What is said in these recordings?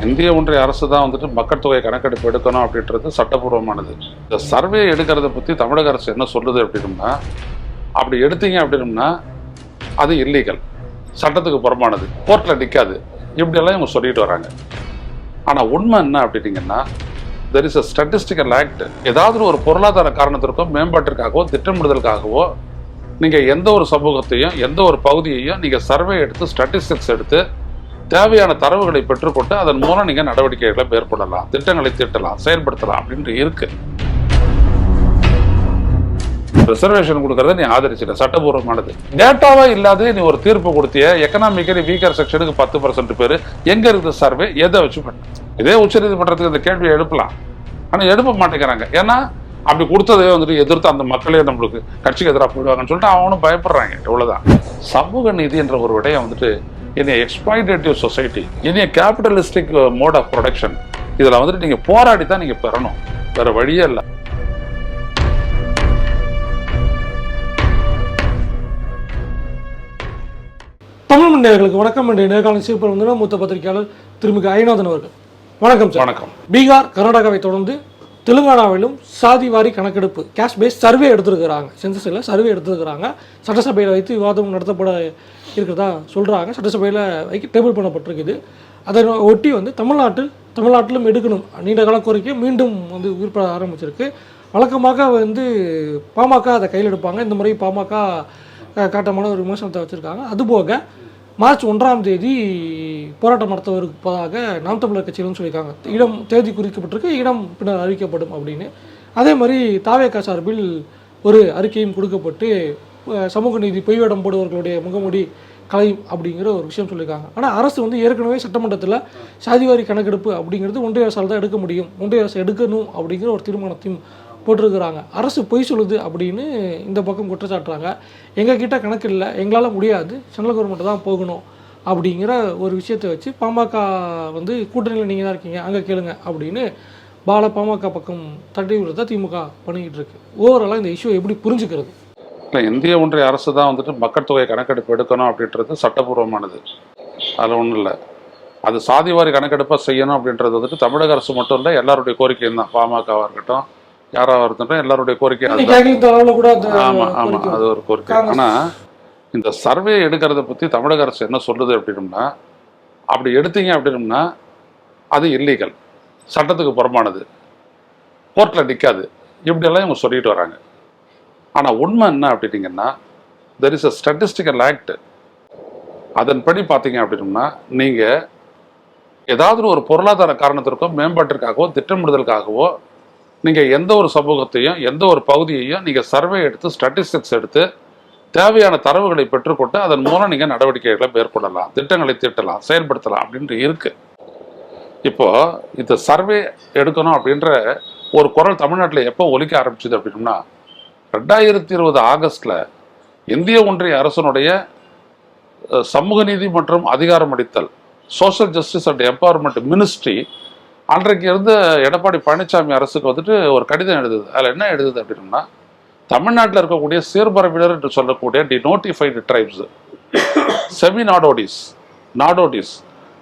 இந்திய ஒன்றிய அரசு தான் வந்துட்டு மக்கள் தொகை கணக்கெடுப்பு எடுக்கணும் அப்படின்றது சட்டப்பூர்வமானது இந்த சர்வே எடுக்கிறத பற்றி தமிழக அரசு என்ன சொல்லுது அப்படின்னா அப்படி எடுத்தீங்க அப்படின்னா அது இல்லீகல் சட்டத்துக்கு புறமானது கோர்ட்டில் நிற்காது இப்படியெல்லாம் இவங்க சொல்லிட்டு வராங்க. ஆனால் உண்மை என்ன அப்படின்னீங்கன்னா there is a statistical act ஏதாவது ஒரு பொருளாதார காரணத்திற்கோ மேம்பாட்டிற்காகவோ திட்டமிடுதலுக்காகவோ நீங்கள் எந்த ஒரு சமூகத்தையும் எந்த ஒரு பகுதியையும் நீங்கள் சர்வே எடுத்து ஸ்டாட்டிஸ்டிக்ஸ் எடுத்து தேவையான தரவுகளை பெற்றுக்கொண்டு அதன் மூலம் நீங்கள் நடவடிக்கைகளை மேற்கொள்ளலாம் திட்டங்களை தீட்டலாம் செயல்படுத்தலாம் அப்படின்ட்டு இருக்கு. ரிசர்வேஷன் கொடுக்கறத நீ ஆதரிச்சிட சட்டபூர்வமானது. டேட்டாவா இல்லாத நீ ஒரு தீர்ப்பு கொடுத்திய எக்கனாமிக்கலி வீக்கர் செக்ஷனுக்கு பத்து பர்சன்ட் பேர் எங்க இருக்குது சர்வே எதை வச்சு பண்ண? இதே உச்சநீதிமன்றத்துக்கு இந்த கேள்வியை எழுப்பலாம். ஆனால் எழுப்ப மாட்டேங்கிறாங்க. ஏன்னா அப்படி கொடுத்ததே வந்துட்டு எதிர்த்து அந்த மக்களே நம்மளுக்கு கட்சிக்கு எதிராக போயிடுவாங்கன்னு சொல்லிட்டு அவனும் பயப்படுறாங்க. இவ்வளவுதான். சமூக நீதி என்ற ஒரு விடயம் வந்துட்டு இனி எக்ஸ்பாய்டேட்டிவ் சொசைட்டி இனி கேபிட்டலிஸ்டிக் மோட் ஆஃப் ப்ரொடக்ஷன் இதில் வந்துட்டு நீங்கள் போராடி தான் நீங்கள் பெறணும். வேற வழியே இல்லை. தமிழ் மண்டலர்களுக்கு வணக்கம். என்ற நேர்காணல் சிறப்பு வந்து மூத்த பத்திரிகையாளர் திருமிகு ஐநாதன் அவர்கள். வணக்கம் சார். வணக்கம். பீகார் கர்நாடகாவை தொடர்ந்து தெலுங்கானாவிலும் சாதி வாரி கணக்கெடுப்பு கேஷ் பேஸ் சர்வே எடுத்துருக்கிறாங்க. சென்சஸில் சர்வே எடுத்துருக்கிறாங்க. சட்டசபையில் வைத்து விவாதம் நடத்தப்பட இருக்கிறதா சொல்கிறாங்க சட்டசபையில் வைக்க டேபிள் பண்ணப்பட்டிருக்குது. அதை ஒட்டி வந்து தமிழ்நாட்டில் தமிழ்நாட்டிலும் எடுக்கணும். நீண்ட கால கோரிக்கை மீண்டும் வந்து உயிர்ப்பட ஆரம்பிச்சிருக்கு. வழக்கமாக வந்து பாமக அதை கையில் எடுப்பாங்க. இந்த முறை பாமக காட்டமான ஒரு விமர்சனத்தை வச்சுருக்காங்க. அதுபோக மார்ச் ஒன்றாம் தேதி போராட்டம் நடத்தவருக்கு போதாக நாம் தமிழர் கட்சியிலும் சொல்லியிருக்காங்க. இடம் தேதி குறிக்கப்பட்டிருக்கு இடம் பின்னர் அறிவிக்கப்படும் அப்படின்னு. அதே மாதிரி தாவேக்கா சார்பில் ஒரு அறிக்கையும் கொடுக்கப்பட்டு சமூக நீதி பொய்வேடம் போடுவர்களுடைய முகமூடி கலையும் அப்படிங்கிற ஒரு விஷயம் சொல்லியிருக்காங்க. ஆனால் அரசு வந்து ஏற்கனவே சட்டமன்றத்தில் சாதிவாரி கணக்கெடுப்பு அப்படிங்கிறது ஒன்றிய அரசால் தான் எடுக்க முடியும். ஒன்றிய அரசு எடுக்கணும் அப்படிங்கிற ஒரு தீர்மானத்தையும் போட்டிருக்கிறாங்க. அரசு பொய் சொல்லுது அப்படின்னு இந்த பக்கம் குற்றச்சாட்டுறாங்க. எங்கள் கிட்டே கணக்கு இல்லை. எங்களால் முடியாது. சென்ட்ரல் கவர்மெண்ட் தான் போகணும் அப்படிங்கிற ஒரு விஷயத்தை வச்சு பாமக வந்து கூட்டணியில் நீங்கள் தான் இருக்கீங்க. அங்கே கேளுங்க அப்படின்னு பால பாமக பக்கம் தட்டி விடுறத திமுக பண்ணிக்கிட்டு இருக்கு. ஓவராலாக இந்த இஷ்யூ எப்படி புரிஞ்சுக்கிறது? இல்லை இந்திய ஒன்றிய அரசு தான் வந்துட்டு மக்கள் தொகை கணக்கெடுப்பு எடுக்கணும் அப்படின்றது சட்டப்பூர்வமானது அதில் ஒன்றும் இல்லை. அது சாதிவாரி கணக்கெடுப்பாக செய்யணும் அப்படின்றது வந்துட்டு தமிழக அரசு மட்டும் இல்லை எல்லாருடைய கோரிக்கையும் தான். பாமகவாக இருக்கட்டும் யாராக இருக்கட்டும் எல்லாருடைய கோரிக்கை அதுதான். கேட்கலிங் அளவில் கூட அந்த ஆமா ஆமா கோரிக்கை அது ஒரு கோரிக்கை. காங்கிரஸ். ஆனா இந்த சர்வே எடுக்கிறத பத்தி தமிழக அரசு என்ன சொல்லுது அப்படின்னம்னா அப்படி எடுத்தீங்க அப்படின்னம்னா அது இல்லீகல் சட்டத்துக்கு புறமானது கோர்ட்ல நிற்காது இப்படியெல்லாம் இவங்க சொல்லிட்டு வராங்க. ஆனா உண்மை என்ன அப்படின்னீங்கன்னா there is a statistical act அதன்படி பார்த்தீங்க அப்படின்னம்னா நீங்க ஏதாவது ஒரு பொருளாதார காரணத்திற்கோ மேம்பாட்டிற்காகவோ திட்டமிடுதலுக்காகவோ நீங்கள் எந்த ஒரு சமூகத்தையும் எந்த ஒரு பகுதியையும் நீங்கள் சர்வே எடுத்து ஸ்டாட்டிஸ்டிக்ஸ் எடுத்து தேவையான தரவுகளை பெற்றுக்கொண்டு அதன் மூலம் நீங்கள் நடவடிக்கைகளை மேற்கொள்ளலாம் திட்டங்களை தீட்டலாம் செயல்படுத்தலாம் அப்படின்ட்டு இருக்கு. இப்போ இந்த சர்வே எடுக்கணும் அப்படின்ற ஒரு குரல் தமிழ்நாட்டில் எப்போ ஒலிக்க ஆரம்பிச்சது அப்படின்னா ரெண்டாயிரத்தி இருபது ஆகஸ்ட்ல இந்திய ஒன்றிய அரசனுடைய சமூக நீதி மற்றும் அதிகாரமளித்தல் social justice and empowerment ministry அன்றைக்கு இருந்த எடப்பாடி பழனிசாமி அரசுக்கு வந்துட்டு ஒரு கடிதம் எழுதுது. அதில் என்ன எழுதுது அப்படின்னா தமிழ்நாட்டில் இருக்கக்கூடிய சீர்பரப்பினர் என்று சொல்லக்கூடிய டி நோட்டிஃபைடு ட்ரைப்ஸ் செமி நாடோடிஸ் நாடோடிஸ்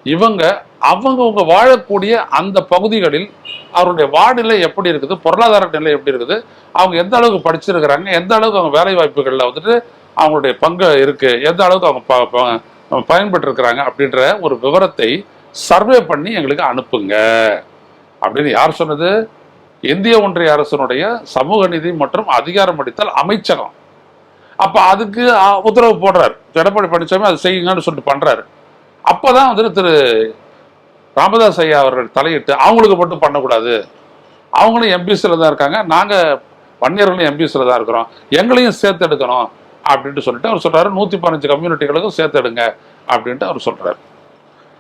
இவங்க அவங்கவுங்க வாழக்கூடிய அந்த பகுதிகளில் அவருடைய வானிலை எப்படி இருக்குது பொருளாதார நிலை எப்படி இருக்குது அவங்க எந்த அளவுக்கு படிச்சிருக்கிறாங்க எந்த அளவுக்கு அவங்க வேலை வாய்ப்புகளில் வந்துட்டு அவங்களுடைய பங்கு இருக்கு எந்த அளவுக்கு அவங்க ப- ப- பயன்பட்டு இருக்கிறாங்க அப்படின்ற ஒரு விவரத்தை சர்வே பண்ணி எங்களுக்கு அனுப்புங்க. அப்படின்னு யார் சொன்னது? இந்திய ஒன்றிய அரசனுடைய சமூக நிதி மற்றும் அதிகாரமளித்தல் அமைச்சகம். அப்போ அதுக்கு உத்தரவு போடுறார். எடப்பாடி பழனிசாமி அதை செய்யுங்கன்னு சொல்லிட்டு பண்ணுறாரு அப்போ தான் வந்துட்டு திரு ராமதாஸ் ஐயா அவர்கள் தலையிட்டு அவங்களுக்கு மட்டும் பண்ணக்கூடாது. அவங்களும் எம்பிசியில் தான் இருக்காங்க. நாங்கள் வன்னியர்களும் எம்பிசியில் தான் இருக்கிறோம். எங்களையும் சேர்த்து எடுக்கணும். அப்படின்ட்டு சொல்லிட்டு அவர் சொல்கிறாரு நூற்றி பதினஞ்சு கம்யூனிட்டிகளுக்கும் சேர்த்து எடுங்க. அப்படின்ட்டு அவர் சொல்கிறார்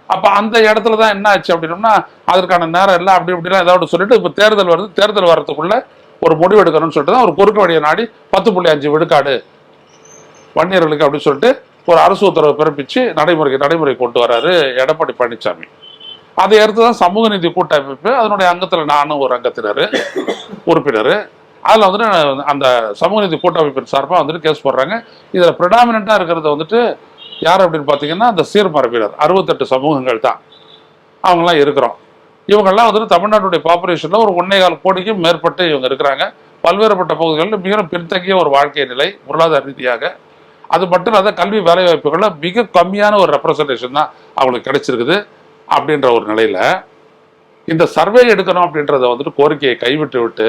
அப்ப அந்த இடத்துல தான் என்ன ஆச்சு அப்படின்னோம்னா அதற்கான நேரம் எல்லாம் அப்படி இப்படிலாம் ஏதாவது சொல்லிட்டு இப்போ தேர்தல் வருது தேர்தல் வர்றதுக்குள்ள ஒரு முடிவு எடுக்கணும்னு சொல்லிட்டு தான் ஒரு குறுக்கு வழியை நாடி பத்து புள்ளி அஞ்சு விழுக்காடு வன்னியர்களுக்கு அப்படின்னு சொல்லிட்டு ஒரு அரசு உத்தரவு பிறப்பிச்சு நடைமுறைக்கு நடைமுறை கொண்டு வராரு எடப்பாடி பழனிசாமி. அதை அடுத்து தான் சமூக நீதி கூட்டமைப்பு அதனுடைய அங்கத்தில் நானும் ஒரு அங்கத்தினர் உறுப்பினர். அதில் வந்துட்டு அந்த சமூக நீதி கூட்டமைப்பின் சார்பாக வந்துட்டு கேஸ் போடுறாங்க. இதில் ப்ரிடாமினண்ட்டாக இருக்கிறது வந்துட்டு யார் அப்படின்னு பார்த்தீங்கன்னா அந்த சீர்மரபினர் அறுபத்தெட்டு சமூகங்கள் தான். அவங்கெல்லாம் இருக்கிறோம். இவங்கெல்லாம் வந்துட்டு தமிழ்நாட்டுடைய பாப்புலேஷனில் ஒரு ஒன்னே கால் கோடிக்கும் மேற்பட்டு இவங்க இருக்கிறாங்க. பல்வேறுபட்ட பகுதிகளில் மிக பின்தங்கிய ஒரு வாழ்க்கை நிலை பொருளாதார ரீதியாக. அது மட்டும் இல்லாத கல்வி வேலைவாய்ப்புகளில் மிக கம்மியான ஒரு ரெப்ரசன்டேஷன் தான் அவங்களுக்கு கிடைச்சிருக்குது அப்படின்ற ஒரு நிலையில் இந்த சர்வே எடுக்கணும் அப்படின்றத வந்துட்டு கோரிக்கையை கைவிட்டு விட்டு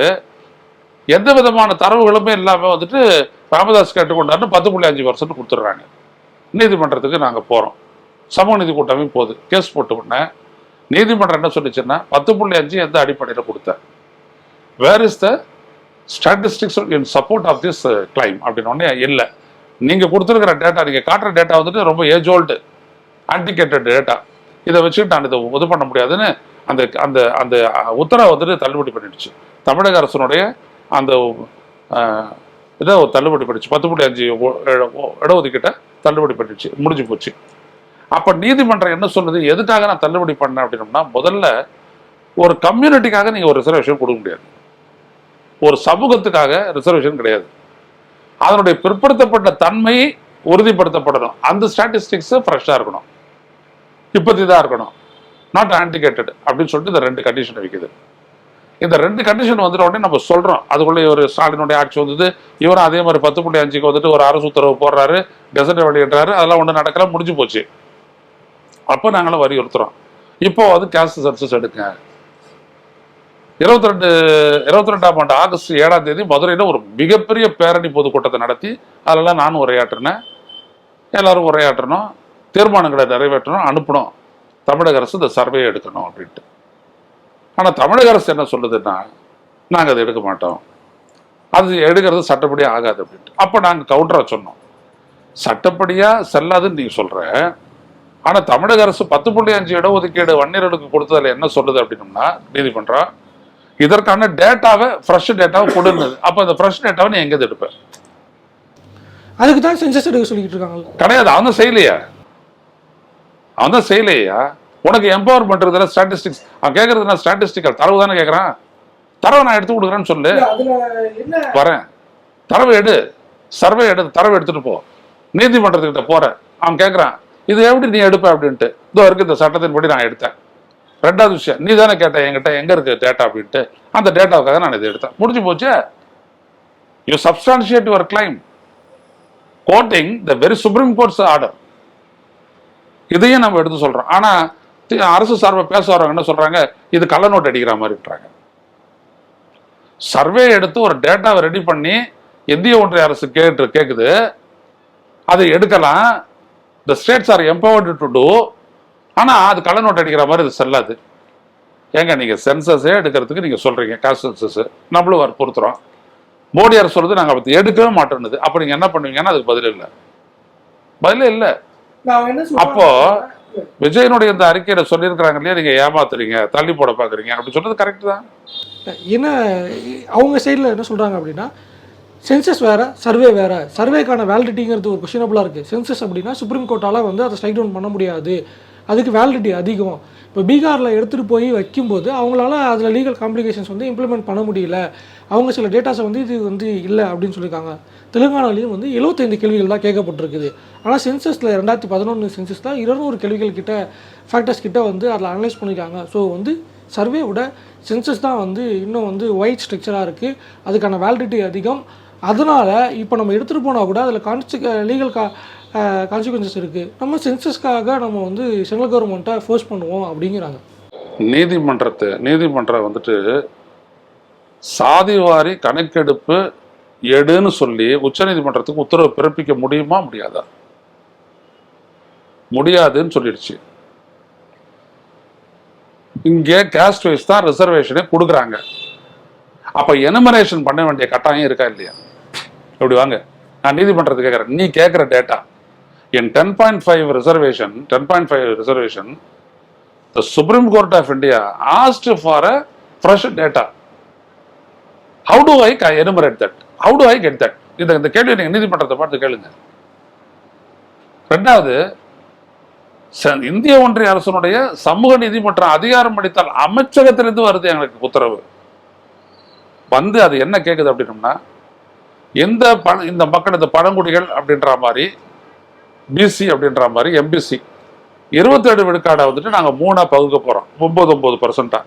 எந்த விதமான தரவுகளுமே இல்லாமல் வந்துட்டு ராமதாஸ் கேட்டுக்கொண்டாருன்னு பத்து புள்ளி அஞ்சு பர்சன்ட் கொடுத்துட்றாங்க. நீதிமன்றத்துக்கு நாங்கள் போகிறோம் சமூக நீதி கூட்டமே போகுது. கேஸ் போட்டு உடனே நீதிமன்றம் என்ன சொல்லிச்சுன்னா பத்து புள்ளி அஞ்சு எந்த அடிப்படையில் கொடுத்தேன் where is the statistics in support of this claim uh, அப்படின்னு ஒன்னே இல்லை. நீங்கள் கொடுத்துருக்கிற டேட்டா நீங்கள் காட்டுற டேட்டா வந்துட்டு ரொம்ப ஏஜ் ஓல்டு ஆன்டிகேட்டட் டேட்டா இதை வச்சுட்டு நான் இதை இது பண்ண முடியாதுன்னு அந்த அந்த அந்த உத்தரவை வந்துட்டு தள்ளுபடி பண்ணிடுச்சு. தமிழக அரசனுடைய அந்த இதான் ஒரு தள்ளுபடி பண்ணிடுச்சு. பத்து புள்ளி அஞ்சு ஒ- இடஒதுக்கீட்டை தள்ளுபடி பண்ணிடுச்சு. முடிஞ்சு போச்சு. அப்போ நீதிமன்றம் என்ன சொல்லுது? எதுக்காக நான் தள்ளுபடி பண்ணேன் அப்படின்னம்னா முதல்ல ஒரு கம்யூனிட்டிக்காக நீங்கள் ஒரு ரிசர்வேஷன் கொடுக்க முடியாது. ஒரு சமூகத்துக்காக ரிசர்வேஷன் கிடையாது. அதனுடைய பிற்படுத்தப்பட்ட தன்மை உறுதிப்படுத்தப்படணும். அந்த ஸ்டாட்டிஸ்டிக்ஸ் ஃப்ரெஷ்ஷாக இருக்கணும். இப்போதி தான் இருக்கணும். நாட் ஆன்டிகேட்டட் அப்படின்னு சொல்லிட்டு இந்த ரெண்டு கண்டிஷன் வைக்குது. இந்த ரெண்டு கண்டிஷன் வந்துட்ட உடனே நம்ம சொல்றோம். அதுக்குள்ளே ஒரு ஸ்டாலினுடைய ஆட்சி வந்தது. இவரும் அதே மாதிரி பத்து புள்ளி அஞ்சுக்கு வந்துட்டு ஒரு அரசு உத்தரவு போடுறாரு கெசட் வெளியிடுறாரு அதெல்லாம் ஒன்றும் நடக்கல முடிஞ்சு போச்சு. அப்போ நாங்களும் வலியுறுத்துறோம் இப்போ வந்து கேஸ்ட் சென்சஸ் எடுக்க இருபத்தி ரெண்டு இருபத்தி ரெண்டாம் ஆண்டு ஆகஸ்ட் ஏழாம் தேதி மதுரையில் ஒரு மிகப்பெரிய பேரணி பொதுக்கூட்டத்தை நடத்தி அதெல்லாம் நானும் உரையாற்றினேன். எல்லாரும் உரையாற்றணும் தீர்மானங்களை நிறைவேற்றணும் அனுப்பணும். தமிழக அரசு இந்த சர்வே எடுக்கணும் அப்படின்ட்டு. ஆனால் தமிழக அரசு என்ன சொல்லுதுன்னா நாங்கள் அதை எடுக்க மாட்டோம். அது எடுக்கிறது சட்டப்படி ஆகாது அப்படின்ட்டு. அப்போ நாங்கள் கவுண்டராக சொன்னோம். சட்டப்படியாக செல்லாதுன்னு நீங்கள் சொல்கிற ஆனால் தமிழக அரசு பத்து புள்ளி அஞ்சு இடஒதுக்கீடு வன்னியர்களுக்கு கொடுத்ததில் என்ன சொல்லுது அப்படின்னம்னா நீதிமன்றம் இதற்கான டேட்டாவை ஃப்ரெஷ் டேட்டாவை கொடுந்தது அப்போ அந்த ஃப்ரெஷ் டேட்டாவை நீ எங்கேருந்து எடுப்ப? அதுக்கு தான் சென்சஸ் எடுக்க சொல்லிட்டு இருக்காங்கல்ல கிடையாது. அவன் செய்யலையா. அவன் தான் செய்யலையா. உனக்கு எம்பவர் பண்றதுல ஸ்டாட்டிஸ்டிக்ஸ் அவன் கேட்கறது நான் ஸ்டாட்டிஸ்டிக்கல் தரவு தானே கேட்குறான் தரவை நான் எடுத்து கொடுக்குறேன்னு சொல்லு. வரேன். தரவு எடு. சர்வே எடு. தரவு எடுத்துட்டு போ. நீதிமன்றத்துக்கிட்ட போறேன் அவன் கேட்குறான் இது எப்படி நீ எடுப்ப? அப்படின்ட்டு. இதோ இருக்கு இந்த சட்டத்தின்படி நான் எடுத்தேன். ரெண்டாவது விஷயம் நீ தானே கேட்ட என்கிட்ட எங்க இருக்கு டேட்டா அப்படின்ட்டு. அந்த டேட்டாவுக்காக நான் இதை எடுத்தேன். முடிஞ்சு போச்சு? You substantiate your claim quoting the very supreme court's order இதையும் நம்ம எடுத்து சொல்றோம். ஆனா அரசு சார்பை பேச வரவங்க என்ன சொல்றாங்க? இது கள்ள நோட் அடிக்கிற மாதிரின்றாங்க. சர்வே எடுத்து ஒரு டேட்டாவை ரெடி பண்ணி இந்திய ஒன்றிய அரசு கேட்டு கேட்குது அதை எடுக்கலாம். The states are empowered to do ஆனால் அது கள்ள நோட் அடிக்கிற மாதிரி இது செல்லாது. ஏங்க நீங்கள் சென்சஸே எடுக்கிறதுக்கு நீங்கள் சொல்கிறீங்க சென்சஸ் நம்மளும் வற்புறுத்துறோம் மோடி அரசு சொல்றது நாங்கள் அதை எடுக்கவே மாட்டோம்னுது. அப்போ நீங்கள் என்ன பண்ணுவீங்கன்னா அதுக்கு பதில் இல்லை. பதிலே இல்லை. அப்போ விஜயனுடைய இந்த அறிக்கையில சொல்லியிருக்கிறாங்க இல்லையா? நீங்க ஏமாத்துறீங்க தள்ளி போட பாக்குறீங்க. அப்படி சொல்றது கரெக்ட் தான். என்ன அவங்க சைடில் என்ன சொல்கிறாங்க அப்படின்னா சென்சஸ் வேற சர்வே வேற. சர்வேக்கான வேலிடிட்டிங்கிறது ஒரு கொஷினபுளாக இருக்குது சென்சஸ் அப்படின்னா சுப்ரீம் கோர்ட்டால் வந்து அதை ஸ்ட்ரைக் டவுன் பண்ண முடியாது. அதுக்கு வேலிடிட்டி அதிகம். இப்போ பீகாரில் எடுத்துகிட்டு போய் வைக்கும்போது அவங்களால அதில் லீகல் காம்ப்ளிகேஷன்ஸ் வந்து இம்ப்ளிமெண்ட் பண்ண முடியல. அவங்க சில டேட்டாஸை வந்து இது வந்து இல்லை அப்படின்னு சொல்லியிருக்காங்க. தெலுங்கானாலையும் வந்து 75 கேள்விகள் தான் கேட்கப்பட்டிருக்குது. ஆனால் சென்சஸில் ரெண்டாயிரத்தி பதினொன்று சென்சஸில் இருநூறு கேள்விகள் கிட்ட ஃபேக்டர்ஸ் கிட்ட வந்து அதில் அனலைஸ் பண்ணியிருக்காங்க ஸோ வந்து சர்வே விட சென்சஸ் தான் வந்து இன்னும் வந்து ஒயிட் ஸ்ட்ரக்சராக இருக்குது அதுக்கான வேலிடிட்டி அதிகம். அதனால் இப்போ நம்ம எடுத்துகிட்டு போனால் கூட அதில் கான்சி லீகல் கா கான்சிக்வன்சஸ் இருக்குது நம்ம சென்சஸ்க்காக நம்ம வந்து சென்ட்ரல் கவர்மெண்ட்டை ஃபோர்ஸ் பண்ணுவோம் அப்படிங்கிறாங்க. நீதிமன்றத்தை நீதிமன்றம் வந்துட்டு சாதிவாரி கணக்கெடுப்பு எடுன்னு சொல்லி உச்சநீதிமன்றத்துக்கு உத்தரவு பிறப்பிக்க முடியுமா? முடியாதா? முடியாதுன்னு சொல்லிடுச்சு. இங்கே கேஸ்ட் வைஸ் தான் ரிசர்வேஷனே கொடுக்குறாங்க. அப்ப எனுமரேஷன் பண்ண வேண்டிய கட்டாயம் இருக்கா இல்லையா? எப்படி வாங்க. நான் நீதிமன்றத்துக்கு கேட்குறேன். நீ கேட்குற data N ten point five reservation ten point five reservation the supreme court of India asked for a fresh data how do I enumerate that how do I get that இந்த இந்த கேள்வி நீங்கள் நீதிமன்றத்தை பார்த்து கேளுங்க. ரெண்டாவது ச- இந்திய ஒன்றிய அரசனுடைய சமூக நீதிமன்றம் அதிகாரம் அளித்தால் அமைச்சகத்திலிருந்து வருது எங்களுக்கு உத்தரவு. வந்து அது என்ன கேட்குது அப்படின்னம்னா எந்த பண இந்த மக்கள் இந்த பழங்குடிகள் அப்படின்ற மாதிரி பிசி அப்படின்ற மாதிரி எம்பிசி இருபத்தேழு விழுக்காடை வந்துட்டு நாங்கள் மூணாக பகுக்க போகிறோம் ஒம்பது ஒம்பது பர்சன்ட்டாக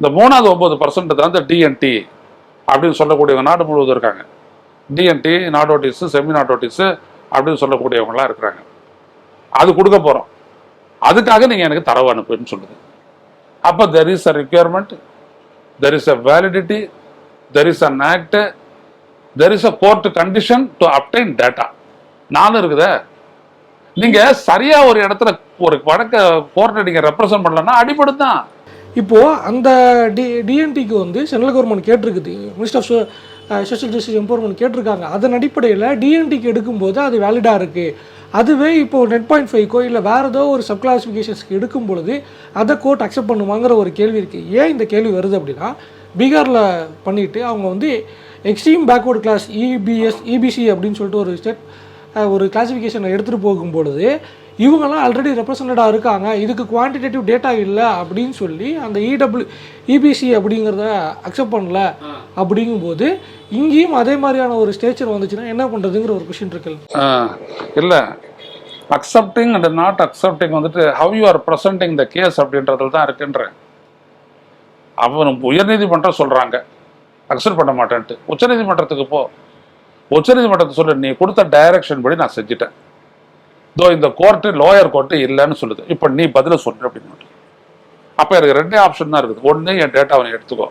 இந்த மூணாவது ஒம்பது பர்சன்ட் தான் இந்த டிஎன்டி அப்படின்னு சொல்லக்கூடியவங்க நாடு முழுவதும் இருக்காங்க. டிஎன்டி நாட்டோட்டிஸு செமி நாட்டோட்டிஸு அப்படின்னு சொல்லக்கூடியவங்களாம் இருக்கிறாங்க. அது கொடுக்க போகிறோம் அதுக்காக நீங்கள் எனக்கு தரவு அனுப்புன்னு சொல்லுது. அப்போ there is a requirement there is a validity there is an act there is a court condition to obtain data நானும் இருக்குதே. நீங்கள் சரியாக ஒரு இடத்துல ஒரு வழக்க கோர்ட்டை நீங்கள் ரெப்ரசன்ட் பண்ணலன்னா அடிபடு இப்போது அந்த டி டிஎன்டிக்கு வந்து central government கேட்டிருக்குது minister of social justice empowerment கேட்டிருக்காங்க. அதன் அடிப்படையில் டிஎன்டிக்கு எடுக்கும்போது அது வேலிடாக இருக்குது அதுவே இப்போ நெட் பாயிண்ட் ஃபைவ்க்கோ இல்லை வேறு ஏதோ ஒரு சப் கிளாஸிஃபிகேஷன்ஸ்க்கு எடுக்கும் பொழுது அதை கோர்ட் அக்செப்ட் பண்ணுவாங்கிற ஒரு கேள்வி இருக்குது ஏன் இந்த கேள்வி வருது அப்படின்னா பீகாரில் பண்ணிட்டு அவங்க வந்து extreme backward class EBS EBC அப்படின்னு சொல்லிட்டு ஒரு ஸ்டேட் uh, ஒரு கிளாஸிஃபிகேஷனை எடுத்துகிட்டு போகும்பொழுது இவங்கெல்லாம் ஆல்ரெடி ரெப்ரசன்டடாக இருக்காங்க. இதுக்கு குவான்டிடேட்டிவ் டேட்டா இல்லை அப்படின்னு சொல்லி அந்த E இடபிள்யூ இபிசி அப்படிங்கிறத அக்செப்ட் பண்ணல அப்படிங்கும்போது இங்கேயும் அதே மாதிரியான ஒரு ஸ்டேச்சர் வந்துச்சுன்னா என்ன பண்ணுறதுங்கிற ஒரு கொஷின் இருக்குல்ல இல்ல? அக்செப்டிங் அண்ட் நாட் அக்செப்டிங் வந்துட்டு how you are presenting the case அப்படின்றதுல தான் இருக்குன்றேன் அவன் உயர்நீதிமன்றம் சொல்றாங்க. அக்செப்ட் பண்ண மாட்டேன்ட்டு. உச்சநீதிமன்றத்துக்கு போ. உச்சநீதிமன்றத்தை சொல்லு நீ கொடுத்த டைரக்ஷன் படி நான் செஞ்சுட்டேன். தோ இந்த கோர்ட்டு லோயர் கோர்ட்டு இல்லைன்னு சொல்லுது. இப்போ நீ பதில சொல்ற அப்படின்னு அப்போ எனக்கு ரெண்டே ஆப்ஷன் தான் இருக்குது. ஒன்று என் டேட்டா அவனை எடுத்துக்கோ.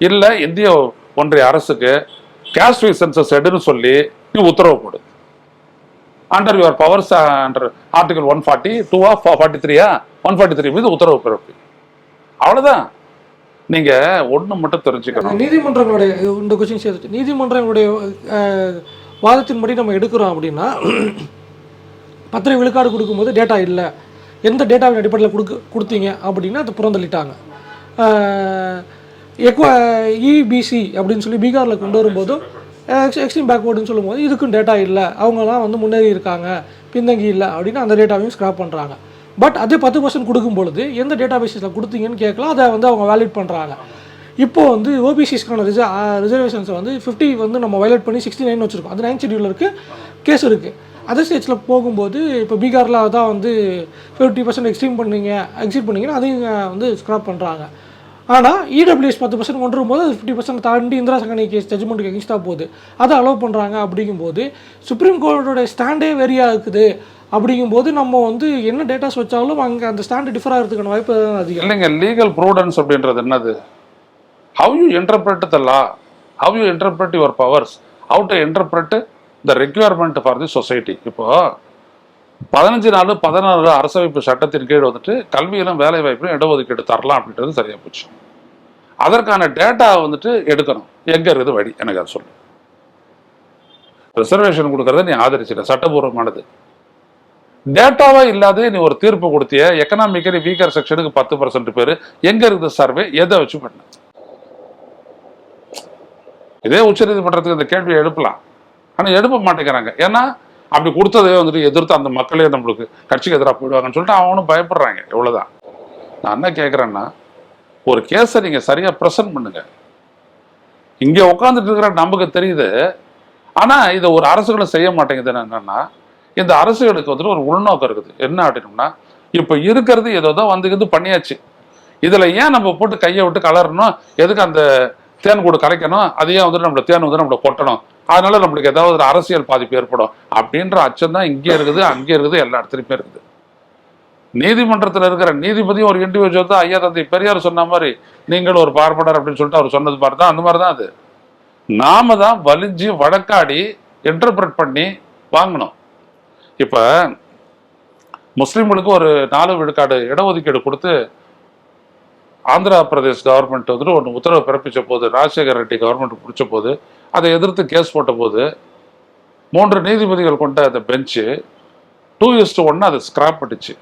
இல்லை இந்திய ஒன்றிய அரசுக்கு கேஸ்ட் சென்சஸ் எடுன்னு சொல்லி நீ உத்தரவு போடு. Under your powers under article one forty டூவா ஃபார்ட்டி த்ரீயா ஒன் ஃபார்ட்டி த்ரீ மீது உத்தரவு பிறப்பு. அவ்வளோதான் நீங்க ஒண்ணு மட்டும் தெரிஞ்சுக்கணும். நீதிமன்றங்களுடைய இந்த கொஸ்டின் சேர்த்து நீதிமன்றங்களுடைய வாதத்தின் வாதத்தின்படி நம்ம எடுக்கிறோம் அப்படின்னா பத்திரம் விழுக்காடு கொடுக்கும்போது டேட்டா இல்லை. எந்த டேட்டாவின் அடிப்படையில் கொடுக்க கொடுத்தீங்க அப்படின்னா அதை புறந்தள்ளிட்டாங்க. எக்வா இபிசி அப்படின்னு சொல்லி பீகாரில் கொண்டு வரும்போதும் எக்ஸ் எக்ஸ்ட்ரீம் பேக்வேர்டுன்னு சொல்லும்போது இதுக்கும் டேட்டா இல்லை. அவங்கலாம் வந்து முன்னேறி இருக்காங்க. பின்தங்கி இல்லை அப்படின்னு அந்த டேட்டாவையும் ஸ்க்ராப் பண்ணுறாங்க பட் அதே பத்து பர்சன்ட் கொடுக்கும் பொழுது எந்த டேட்டா பேசிஸில் கொடுத்தீங்கன்னு கேட்கலாம். அதை வந்து அவங்க வேலிட் பண்ணுறாங்க இப்போ வந்து ஓபிசிஸ்க்கான ரிச ரிசர்வேஷன்ஸை வந்து ஃபிஃப்டி வந்து நம்ம வயலேட் பண்ணி சிக்ஸ்டி நைன் வச்சுருக்கோம். அது நைன் ஷெடியூலில் இருக்குது கேஸ் இருக்குது அதர் ஸ்டேட்ஸில் போகும்போது இப்போ பீகாரில் தான் வந்து ஃபிஃப்டி பர்சன்ட் எக்ஸ்ட்ரீம் பண்ணீங்க எக்ஸிட் பண்ணிங்கன்னா அதையும் வந்து ஸ்க்ராப் பண்ணுறாங்க ஆனால் இடபிள்யூஎஸ் பத்து பர்சன்ட் கொண்டு வரும்போது அது ஃபிஃப்டி பர்சன்ட் தாண்டி இந்திரா சங்கனி கேஸ் ஜட்ஜ்மெண்ட்டுக்கு எகிஸ்டாக போகுது. அதை அலோவ் பண்ணுறாங்க அப்படிங்கும்போது சுப்ரீம் கோர்ட்டோட ஸ்டாண்டே வெரியாக இருக்குது. அப்படிங்கும்போது நம்ம வந்து என்ன டேட்டாஸ் வச்சாலும் அங்கே அந்த ஸ்டாண்டு டிஃபர் ஆகிறதுக்கான வாய்ப்பு அதிகம். இல்லைங்க லீகல் ப்ரூடன்ஸ் அப்படின்றது என்னது? How you interpret the law how you interpret your powers how to interpret the requirement for the society இப்போ பதினஞ்சு நாலு பதினாறு அரசமைப்பு சட்டத்தின் கீழ் வந்துட்டு கல்வியிலும் வேலை வாய்ப்பிலும் இடஒதுக்கீடு தரலாம் அப்படின்றது சரியா போச்சு. அதற்கான டேட்டா வந்துட்டு எடுக்கணும். எங்க இருக்குது வழி? எனக்கு அதை சொல்லு. ரிசர்வேஷன் கொடுக்கறத நீ ஆதரிச்சிட்ட சட்டபூர்வமானது. டேட்டாவா இல்லாத நீ ஒரு தீர்ப்பு கொடுத்திய எக்கனாமிக்கலி வீக்கர் செக்ஷனுக்கு பத்து பர்சன்ட் பேர் எங்க இருக்குது சர்வே எதை வச்சு பண்ண? இதே உச்சநீதிமன்றத்துக்கு இந்த கேள்வியை எழுப்பலாம். ஆனால் எழுப்ப மாட்டேங்கிறாங்க. ஏன்னா அப்படி கொடுத்ததே வந்துட்டு எதிர்த்து அந்த மக்களே நம்மளுக்கு கட்சிக்கு எதிராக போயிடுவாங்கன்னு சொல்லிட்டு அவனும் பயப்படுறாங்க. எவ்வளோதான் நான் என்ன கேட்குறேன்னா ஒரு கேஸை நீங்கள் சரியாக ப்ரெசென்ட் பண்ணுங்க. இங்கே உட்காந்துட்டு இருக்கிற நமக்கு தெரியுது. ஆனால் இதை ஒரு அரசுகளும் செய்ய மாட்டேங்குது என்னன்னா இந்த அரசுகளுக்கு வந்துட்டு ஒரு உள்நோக்கம் இருக்குது. என்ன அப்படின்னோம்னா இப்போ இருக்கிறது ஏதோ தான் வந்துக்கிறது பண்ணியாச்சு. இதில் ஏன் நம்ம போட்டு கையை விட்டு கலரணும்? எதுக்கு அந்த தேன் கூட கரைக்கணும் அதையே வந்துட்டு நம்மள தேன் வந்து நம்மள கொட்டணும். அதனால நம்மளுக்கு ஏதாவது ஒரு அரசியல் பாதிப்பு ஏற்படும். அப்படின்ற அச்சம் தான் இங்கே இருக்குது அங்கே இருக்குது எல்லா இடத்துலையுமே இருக்குது. நீதிமன்றத்தில் இருக்கிற நீதிபதியும் ஒரு இண்டிவிஜுவல் தான் ஐயா தந்தை பெரியார் சொன்ன மாதிரி நீங்கள் ஒரு பார்ப்பனர் அப்படின்னு சொல்லிட்டு அவர் சொன்னது மாதிரி தான் அந்த மாதிரி தான் அது. நாம தான் வலிஞ்சு வழக்காடி இன்டர்பிரட் பண்ணி வாங்கணும். இப்போ முஸ்லீம்களுக்கு ஒரு நாலு விழுக்காடு இடஒதுக்கீடு கொடுத்து ஆந்திரா பிரதேஷ் கவர்மெண்ட் வந்துட்டு ஒன்று உத்தரவு பிறப்பித்த போது ராஜசேகர் ரெட்டி கவர்மெண்ட் பிடிச்ச போது அதை எதிர்த்து கேஸ் போட்ட போது மூன்று நீதிபதிகள் கொண்ட அந்த பெஞ்சு டூ இஸ்ட் ஒன்று அதை ஸ்கிராப் பண்ணிச்சு.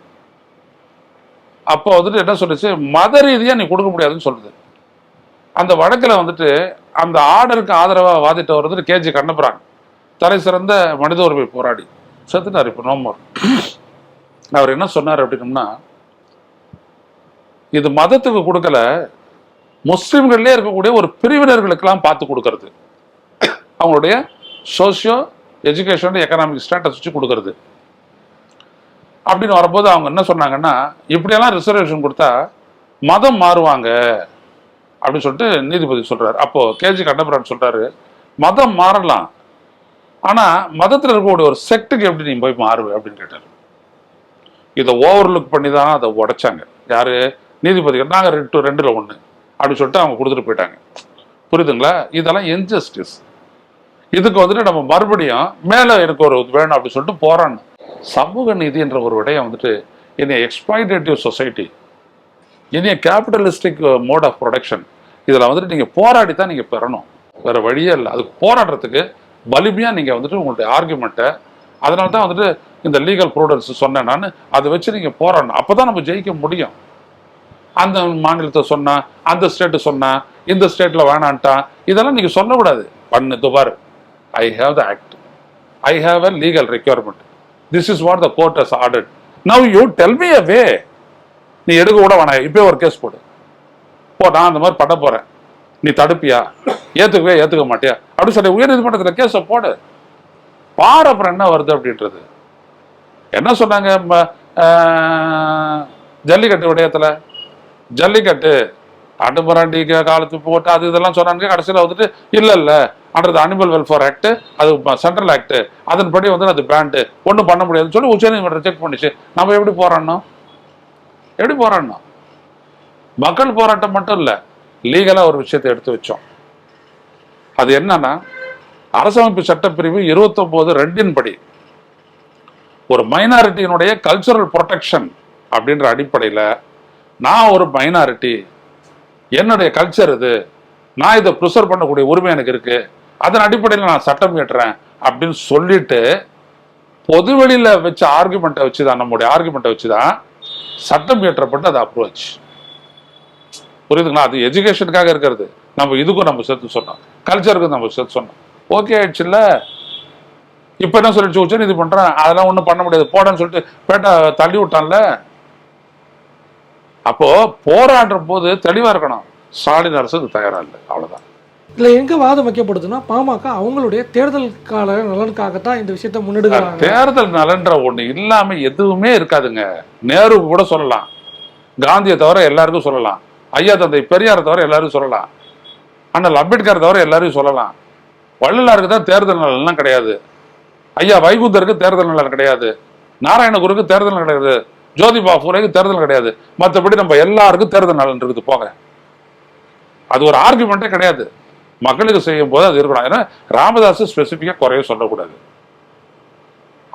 அப்போ வந்துட்டு என்ன சொல்லுச்சு? மத ரீதியாக நீ கொடுக்க முடியாதுன்னு சொல்லுது. அந்த வழக்கில் வந்துட்டு அந்த ஆர்டருக்கு ஆதரவாக வாதிட்டவர் வந்துட்டு கேஜி கண்ணப்புறாங்க தலை சிறந்த மனித உரிமை போராடி செத்துனார் இப்போ நோம்பர் அவர் என்ன சொன்னார் அப்படின்னம்னா இது மதத்துக்கு கொடுக்கல முஸ்லிம்கள்லேயே இருக்கக்கூடிய ஒரு பிரிவினர்களுக்கெல்லாம் பார்த்து கொடுக்கறது. அவங்களுடைய சோசியோ எஜுகேஷன் எக்கனாமிக் ஸ்டேட்டஸ் வச்சு கொடுக்கறது. அப்படின்னு வரும்போது அவங்க என்ன சொன்னாங்கன்னா இப்படியெல்லாம் ரிசர்வேஷன் கொடுத்தா மதம் மாறுவாங்க. அப்படின்னு சொல்லிட்டு நீதிபதி சொல்றாரு. அப்போ கேஜி கண்டபுரான் சொல்றாரு மதம் மாறலாம். ஆனா மதத்தில் இருக்கக்கூடிய ஒரு செக்டுக்கு எப்படி நீ போய் மாறுவ? அப்படின்னு கேட்டாரு. இதை ஓவர்லுக் பண்ணி தான் அதை உடைச்சாங்க. யாரு? நீதிபதிகள் நாங்கள் ரெண்டு ரெண்டில் ஒன்று அப்படின்னு சொல்லிட்டு அவங்க கொடுத்துட்டு போயிட்டாங்க. புரியுதுங்களா? இதெல்லாம் இன்ஜஸ்டிஸ் இதுக்கு வந்துட்டு நம்ம மறுபடியும் மேலே எனக்கு ஒரு இது வேணும் அப்படின்னு சொல்லிட்டு போராடணும் சமூக நீதின்ற ஒரு விடயம் வந்துட்டு in exploitative society in capitalistic mode of production இதில் வந்துட்டு நீங்கள் போராடி தான் நீங்கள் பெறணும். வேறு வழியே இல்லை. அதுக்கு போராடுறதுக்கு வலிமையாக நீங்கள் வந்துட்டு உங்களுடைய ஆர்குமெண்ட்டை அதனால தான் வந்துட்டு இந்த லீகல் ப்ரூடன்ஸ் சொன்னேன் நான். அதை வச்சு நீங்கள் போராடணும். அப்போ தான் நம்ம ஜெயிக்க முடியும். அந்த மாநிலத்தை சொன்னா அந்த ஸ்டேட்டு சொன்னா இந்த ஸ்டேட்ல வேணான்ட்டான் இதெல்லாம் நீங்க சொல்லக்கூடாது. பண்ணு Dubare I have the act I have a legal requirement this is what the court has ordered now you tell me a way நீ எடுக்க கூட வேணாம். இப்போ ஒரு கேஸ் போடு. போ நான் அந்த மாதிரி பண்ண போறேன். நீ தடுப்பியா? ஏத்துக்கவே ஏத்துக்க மாட்டியா? அப்படி சொல்லி உயர் நீதிமன்றத்தில் கேஸை போடு. பாரு அப்புறம் என்ன வருது அப்படின்றது. என்ன சொன்னாங்க? ஜல்லிக்கட்டு விடயத்தில்? ஜல்லிக்கட்டு. ஆட்டுப்பராண்டி காலத்து போட்டு அது இதெல்லாம் சொன்னாங்க கடைசியில் வந்துட்டு இல்லை இல்லை. அண்டர் அனிமல் வெல்ஃபேர் ஆக்ட் அது சென்ட்ரல் ஆக்ட் அதன்படி வந்து அது பேண்டு ஒன்றும் பண்ண முடியாதுன்னு சொல்லி உச்சநீதிமன்றம் ரிஜெக்ட் பண்ணிச்சு. நம்ம எப்படி போராடணும்? எப்படி போராடணும்? மக்கள் போராட்டம் மட்டும் இல்லை லீகலாக ஒரு விஷயத்தை எடுத்து வச்சோம். அது என்னன்னா அரசமைப்பு சட்டப்பிரிவு இருபத்தொம்போது ரெண்டின் படி ஒரு மைனாரிட்டியினுடைய கல்ச்சுரல் ப்ரொடெக்ஷன் அப்படின்ற அடிப்படையில் நான் ஒரு மைனாரிட்டி என்னுடைய கல்ச்சர் இது. நான் இதை ப்ரிசர்வ் பண்ணக்கூடிய உரிமை எனக்கு இருக்கு. அதன் அடிப்படையில் நான் சட்டம் இயற்றுறேன் அப்படின்னு சொல்லிட்டு பொதுவெளியில வச்ச ஆர்குமெண்ட்டை வச்சு தான் நம்முடைய ஆர்குமெண்ட்டை வச்சு தான் சட்டம் இயற்றப்பட்டு அது அப்ரோச் புரியுதுங்களா? அது எஜுகேஷனுக்காக இருக்கிறது. நம்ம இதுக்கும் நம்ம சேர்த்து சொன்னோம். கல்ச்சருக்கும் நம்ம சேர்த்து சொன்னோம். ஓகே ஆயிடுச்சுல்ல இப்போ என்ன சொல்லிடுச்சு உச்ச பண்ணுறேன் அதெல்லாம் ஒன்றும் பண்ண முடியாது. போடன்னு சொல்லிட்டு பேட்டை தள்ளி விட்டான்ல? அப்போ போராடுற போது தெளிவா இருக்கணும். ஸ்டாலின் அரசு இது தயாரா இல்லை. அவ்வளவுதான். இதுல எங்க வாதம் வைக்கப்படுதுன்னா பாமக அவங்களுடைய தேர்தல் கால நலனுக்காகத்தான் இந்த விஷயத்தை முன்னெடுக்கிறாங்க. தேர்தல் நலன்ற ஒண்ணு இல்லாம எதுவுமே இருக்காதுங்க. நேருவுக்கு கூட சொல்லலாம். காந்தியை தவிர எல்லாருக்கும் சொல்லலாம். ஐயா தந்தை பெரியாரை தவிர எல்லாரும் சொல்லலாம். அண்ணல் அம்பேத்கர் தவிர எல்லாரையும் சொல்லலாம். வள்ளலாருக்கு தான் தேர்தல் நலன்லாம் கிடையாது. ஐயா வைகுந்தருக்கு தேர்தல் நலன் கிடையாது. நாராயணகுருக்கு தேர்தல் நலன் கிடையாது. ஜோதிபா பூரேக்கு தேர்தல் கிடையாது. மற்றபடி நம்ம எல்லாருக்கும் தேர்தல் நலன் இருக்குது போக அது ஒரு ஆர்குமெண்ட்டே கிடையாது. மக்களுக்கு செய்யும் போது அது இருக்கணும். ஏன்னா ராமதாஸ் ஸ்பெசிஃபிக்காக குறைய சொல்லக்கூடாது.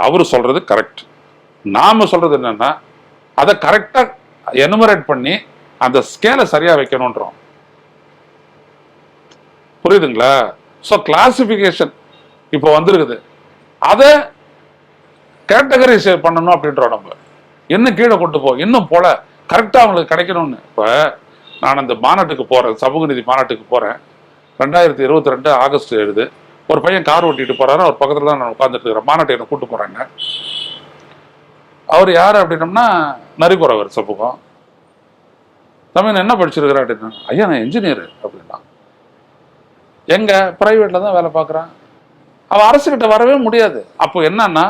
அவர் சொல்றது கரெக்ட் நாம சொல்றது என்னன்னா அதை கரெக்டாக எனுமரேட் பண்ணி அந்த ஸ்கேலை சரியா வைக்கணுன்றோம். புரியுதுங்களா? ஸோ கிளாசிபிகேஷன் இப்போ வந்திருக்குது. அதை கேட்டகரைஸ் பண்ணணும் அப்படின்றோம் நம்ம. இன்னும் கீழே கொண்டு போ இன்னும் போல. கரெக்டாக அவங்களுக்கு கிடைக்கணும்னு. இப்போ நான் அந்த மாநாட்டுக்கு போகிறேன் சமூக நீதி மாநாட்டுக்கு போகிறேன் ரெண்டாயிரத்தி இருபத்தி ரெண்டு ஆகஸ்ட் எழுது. ஒரு பையன் கார் ஓட்டிட்டு போறாரு அவர் பக்கத்தில் தான் நான் உட்காந்துட்டு இருக்கிறேன். மாநாட்டை என்ன கூட்டு போறாங்க. அவர் யார் அப்படின்னம்னா நரிபுறவர் சமூகம். தமிழ் என்ன படிச்சிருக்கிற அப்படின்னா ஐயா நான் இன்ஜினியர் அப்படின்னா. எங்க? பிரைவேட்ல தான் வேலை பார்க்குறான். அவன் அரசுகிட்ட வரவே முடியாது. அப்போ என்னன்னா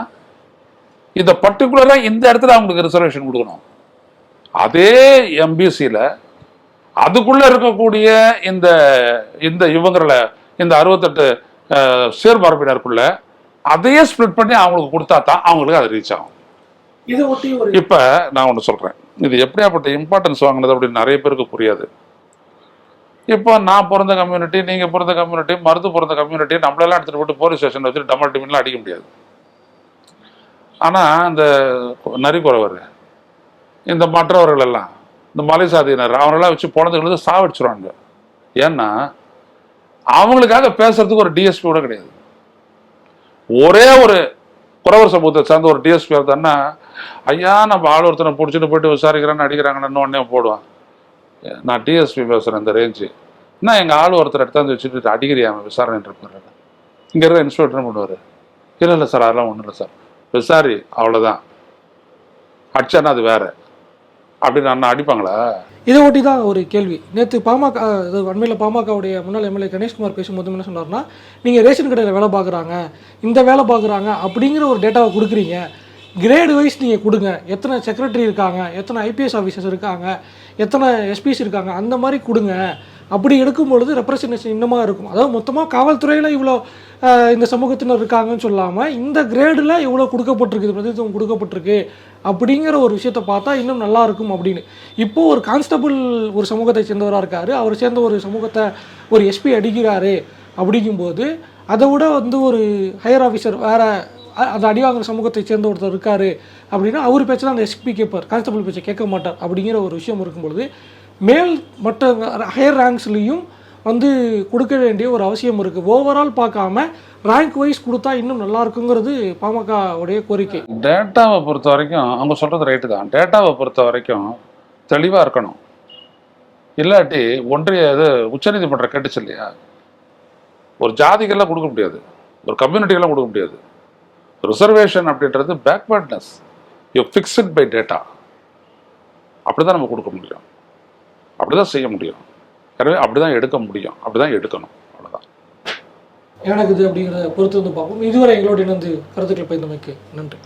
இதை பர்டிகுலரா இந்த இடத்துல அவங்களுக்கு ரிசர்வேஷன் கொடுக்கணும். அதே எம்பிசியில் அதுக்குள்ள இருக்கக்கூடிய இந்த இந்த இவங்களை இந்த அறுபத்தெட்டு அஹ், சேர்மரப்பினருக்குள்ள அதையே ஸ்ப்ளிட் பண்ணி அவங்களுக்கு கொடுத்தா தான் அவங்களுக்கு அது ரீச் ஆகும். இதை ஒட்டி இப்போ நான் ஒன்று சொல்கிறேன் இது எப்படியாப்பட்ட இம்பார்ட்டன்ஸ் வாங்கினது அப்படின்னு நிறைய பேருக்கு புரியாது. இப்போ நான் பிறந்த கம்யூனிட்டி நீங்கள் பிறந்த கம்யூனிட்டி மருது பிறந்த கம்யூனிட்டி நம்மளெல்லாம் எடுத்துகிட்டு போட்டு போலீஸ் ஸ்டேஷன் வச்சுட்டு டமல் டிமின்லாம் அடிக்க முடியாது. ஆனால் இந்த நரிக்குறவர் இந்த மற்றவர்கள் எல்லாம் இந்த மலை சாதியினர் அவங்களெல்லாம் வச்சு குழந்தைங்களுக்கு சாவடிச்சிருவாங்க. ஏன்னா அவங்களுக்காக பேசுறதுக்கு ஒரு டிஎஸ்பி கூட கிடையாது. ஒரே ஒரு குறவர் சமூகத்தை சேர்ந்த ஒரு டிஎஸ்பி இருந்தான்னா ஐயா நம்ம ஆள் ஒருத்தனை பிடிச்சிட்டு போயிட்டு விசாரிக்கிறேன்னு அடிக்கிறாங்கன்னு உடனே போடுவான். நான் டிஎஸ்பி பேசுகிறேன் இந்த ரேஞ்சு என்ன எங்கள் ஆள் ஒருத்தர் எடுத்தாந்து வச்சுட்டு அடிக்கிறியா? அவன் விசாரணை இருப்பாரு. இங்கே இருக்கிற இன்ஸ்பெக்டர் பண்ணுவார்? இல்லை இல்லை சார் அதெல்லாம் ஒன்றும் இல்லை சார் விசாரி அவ்வளோதான் அடிச்சானா அது வேற. அப்படின்னு அண்ணா அடிப்பாங்களா? இதை ஒட்டி தான் ஒரு கேள்வி. நேற்று பாமக அது இது அண்மையில் பாமகவுடைய முன்னாள் எம்எல்ஏ கணேஷ்குமார் பேசும்போது என்ன சொன்னார்னா நீங்கள் ரேஷன் கடையில் வேலை பார்க்குறாங்க. இந்த வேலை பார்க்குறாங்க. அப்படிங்கிற ஒரு டேட்டாவை கொடுக்குறீங்க. கிரேடு வைஸ் நீங்கள் கொடுங்க. எத்தனை செக்ரட்டரி இருக்காங்க எத்தனை ஐபிஎஸ் ஆஃபீஸர்ஸ் இருக்காங்க எத்தனை எஸ்பிஸ் இருக்காங்க அந்த மாதிரி கொடுங்க. அப்படி எடுக்கும் பொழுது ரெப்ரசன்டேஷன் இன்னமாக இருக்கும். அதாவது மொத்தமாக காவல்துறையில் இவ்வளோ இந்த சமூகத்தினர் இருக்காங்கன்னு சொல்லாமல் இந்த கிரேடில் இவ்வளோ கொடுக்கப்பட்டிருக்கு பிரதித்துவம் கொடுக்கப்பட்டிருக்கு அப்படிங்கிற ஒரு விஷயத்தை பார்த்தா இன்னும் நல்லா இருக்கும் அப்படின்னு. இப்போது ஒரு கான்ஸ்டபிள் ஒரு சமூகத்தை சேர்ந்தவராக இருக்காரு. அவர் சேர்ந்த ஒரு சமூகத்தை ஒரு எஸ்பி அடிக்கிறாரு அப்படிங்கும்போது அதை விட வந்து ஒரு ஹையர் ஆஃபீஸர் வேறு அ- அந்த அடிவாங்கிற சமூகத்தை சேர்ந்த ஒருத்தர் இருக்காரு அப்படின்னா அவர் பேச்சு தான் அந்த எஸ்பி கேட்பார் கான்ஸ்டபிள் பேச்சை கேட்க மாட்டார் அப்படிங்கிற ஒரு விஷயம் இருக்கும்பொழுது மேல் மற்ற ஹையர் ரேங்க்ஸ்லேயும் வந்து கொடுக்க வேண்டிய ஒரு அவசியம் இருக்குது ஓவரால் பார்க்காம ரேங்க் வைஸ் கொடுத்தா இன்னும் நல்லா இருக்குங்கிறது பாமக உடைய கோரிக்கை. டேட்டாவை பொறுத்த வரைக்கும் அவங்க சொல்கிறது ரைட்டு தான். டேட்டாவை பொறுத்த வரைக்கும் தெளிவாக இருக்கணும். இல்லாட்டி ஒன்றிய இது உச்சநீதிமன்றம் கேட்டுச்சு இல்லையா? ஒரு ஜாதிக்கெல்லாம் கொடுக்க முடியாது. ஒரு கம்யூனிட்டிக்கெல்லாம் கொடுக்க முடியாது. ரிசர்வேஷன் அப்படின்றது backwardness you fixed by data அப்படி தான் நம்ம கொடுக்க முடியும். அப்படி தான் செய்ய முடியும். எனவே அப்படி தான் எடுக்க முடியும். அப்படி தான் எடுக்கணும். அவ்வளோதான் எனக்கு இது அப்படிங்கிறத பொறுத்து வந்து பார்ப்போம். இதுவரை எங்களோட இணைந்து கருத்துக்களை பகிர்ந்தமைக்கு நன்றி.